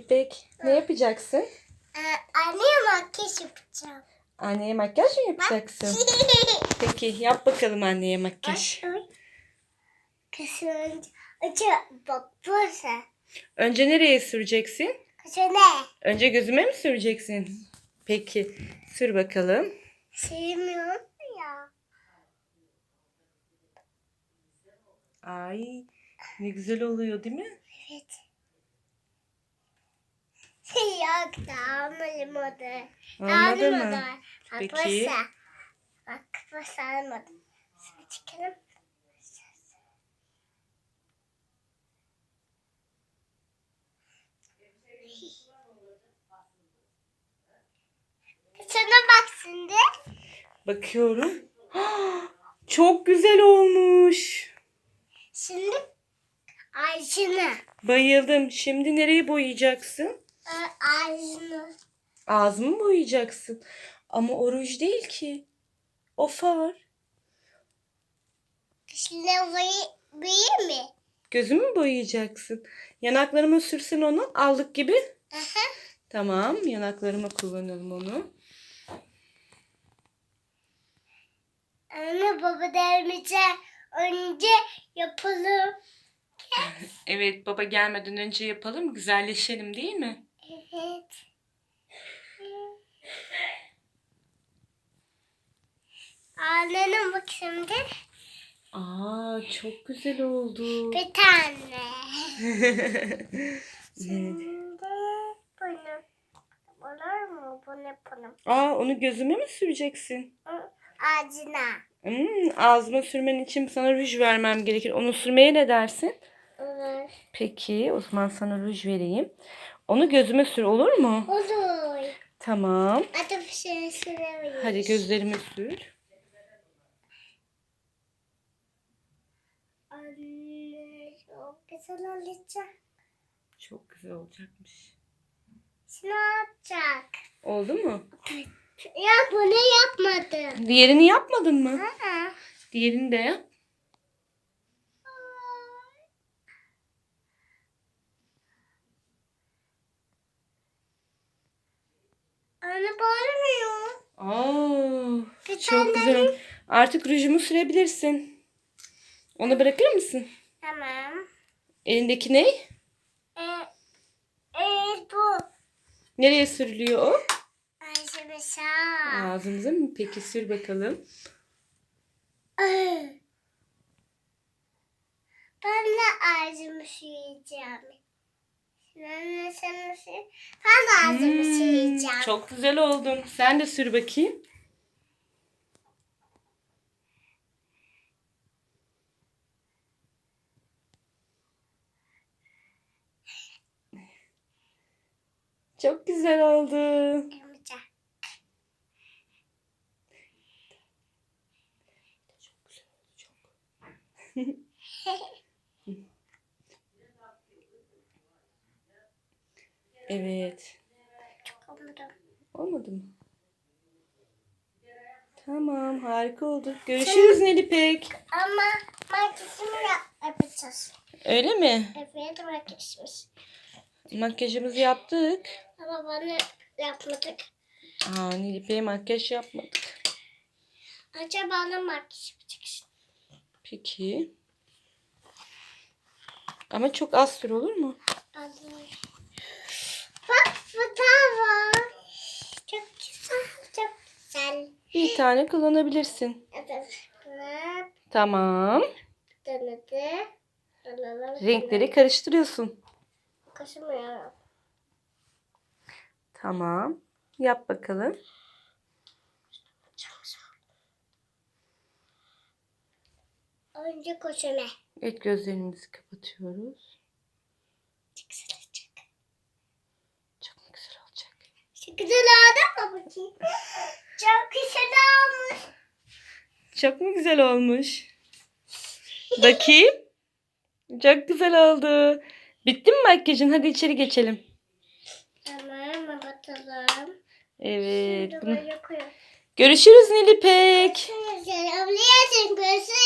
İpek ne yapacaksın? Ee, anneye makyaj yapacağım. Anneye makyaj mı yapacaksın? Peki yap bakalım anneye makyaj. Bak burası. Önce nereye süreceksin? Kızı ne? Önce gözüme mi süreceksin? Peki sür bakalım. Sevmiyorum ya. Ay ne güzel oluyor değil mi? Yok da almadı. Olmadı mı? Peki. Bak burası almadı. Şimdi çıkalım. Sana bak şimdi. Bakıyorum. Çok güzel olmuş. Şimdi ağzını. Bayıldım. Şimdi nereyi boyayacaksın? Ağzını. Ağzımı boyayacaksın. Ama o ruj değil ki. O far. Burayı büyür mü? Gözümü mü boyayacaksın? Yanaklarıma sürsen onu aldık gibi. Aha. Tamam yanaklarıma kullanalım onu. Anne baba dermişler önce yapalım. Evet baba gelmeden önce yapalım güzelleşelim değil mi? Evet. Annenin bak şimdi Aa çok güzel oldu. bir tane. Evet. Şimdi bunu. Olur mu? Bunu yapalım. Aa onu gözüme mi süreceksin? Ağzına. Hmm, ağzıma sürmen için sana ruj vermem gerekir. Onu sürmeye ne dersin? Olur. Peki o zaman sana ruj vereyim. Onu gözüme sür olur mu? Olur. Tamam. Hadi bir şey süremeyiz. Hadi gözlerime sür. Anne çok güzel olacak. Çok güzel olacakmış. Şimdi olacak. Oldu mu? Ya bunu yapmadım. Diğerini yapmadın mı? Ha. Diğerini de yap. Anne bağırmıyor. Aa, Bir çok güzel. Artık rujumu sürebilirsin. Onu bırakır mısın? Tamam. Elindeki ne? Ee, evet bu. Nereye sürülüyor o? Ayşe mesela. Ağzımıza mı? Peki sür bakalım. Ben de ağzımı süreceğim. Ben ağzımı Hmm, süreceğim. çok güzel oldun. Sen de sür bakayım. Çok güzel oldu. Yapacağım. Evet. Çok olmadı. Olmadı mı? Tamam harika oldu. Görüşürüz Nelipek. Ama makyajımı yap- yapacağız. Öyle mi? Evet makyajımız. Makyajımızı yaptık. Ama bana yapmadık. Aa Nilipek'e makyaj yapmadık. Acaba bana makyaj yapacaksın. Peki. Ama çok az sür olur mu? Alır. Bak bu da var. Çok güzel. Çok güzel. Bir tane kullanabilirsin. Evet. Tamam. Renkleri karıştırıyorsun. Kaşımıyorum. Tamam. Yap bakalım. Önce koşume. Evet gözlerimizi kapatıyoruz. Çok güzel olacak. Çok güzel olacak. Çok güzel oldu mu bakayım? Çok güzel olmuş. Çok mu güzel olmuş? Bakayım. Çok güzel oldu. Bitti mi makyajın? Hadi içeri geçelim. Tamam kapatalım. Evet. Bunu... Görüşürüz Nilipek. Görüşürüz. Görüşürüz.